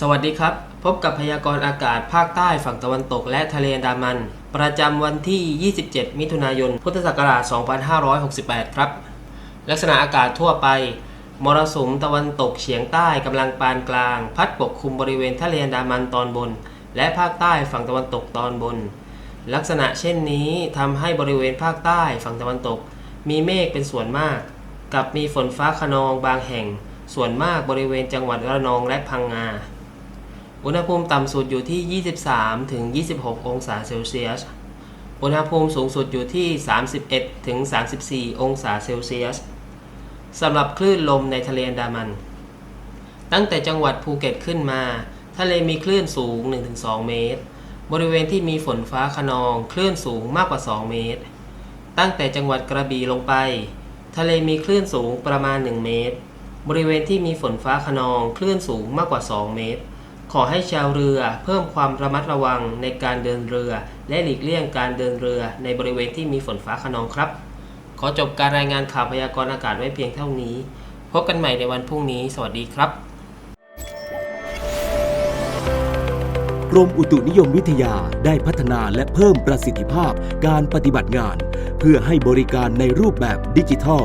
สวัสดีครับ พบกับพยากรณ์อากาศภาคใต้ฝั่งตะวันตกและทะเลอันดามัน ประจำวันที่ 27 มิถุนายน พุทธศักราช 2568 ครับ ลักษณะอากาศทั่วไป มรสุมตะวันตกเฉียงใต้กำลังปานกลาง พัดปกคลุมบริเวณทะเลอันดามันตอนบน และภาคใต้ฝั่งตะวันตกตอนบน ลักษณะเช่นนี้ทำให้บริเวณภาคใต้ฝั่งตะวันตก มีเมฆเป็นส่วนมาก กับมีฝนฟ้าขนองบางแห่ง ส่วนมากบริเวณจังหวัดระนองและพังงา อุณหภูมิต่ำสุดอยู่ที่ 23 ถึง 26 องศาเซลเซียส อุณหภูมิสูงสุดอยู่ที่ 31 ถึง 34 องศาเซลเซียสสำหรับคลื่นลมในทะเลอันดามัน ตั้งแต่จังหวัดภูเก็ตขึ้นมา ทะเลมีคลื่นสูง 1-2 เมตร บริเวณที่มีฝนฟ้าขนองคลื่นสูงมากกว่า 2 เมตร ตั้งแต่จังหวัดกระบี่ลงไป ทะเลมีคลื่นสูงประมาณ 1 เมตร บริเวณที่มีฝนฟ้าขนองคลื่นสูงมากกว่า 2 เมตร ขอให้ชาวเรือเพิ่มความระมัดระวังในการเดินเรือ และหลีกเลี่ยงการเดินเรือในบริเวณที่มีฝนฟ้าขนองครับ ขอจบการรายงานข่าวพยากรณ์อากาศไว้เพียงเท่านี้ พบกันใหม่ในวันพรุ่งนี้ สวัสดีครับ กรมอุตุนิยมวิทยาได้พัฒนาและเพิ่มประสิทธิภาพการปฏิบัติงาน เพื่อให้บริการในรูปแบบดิจิทัล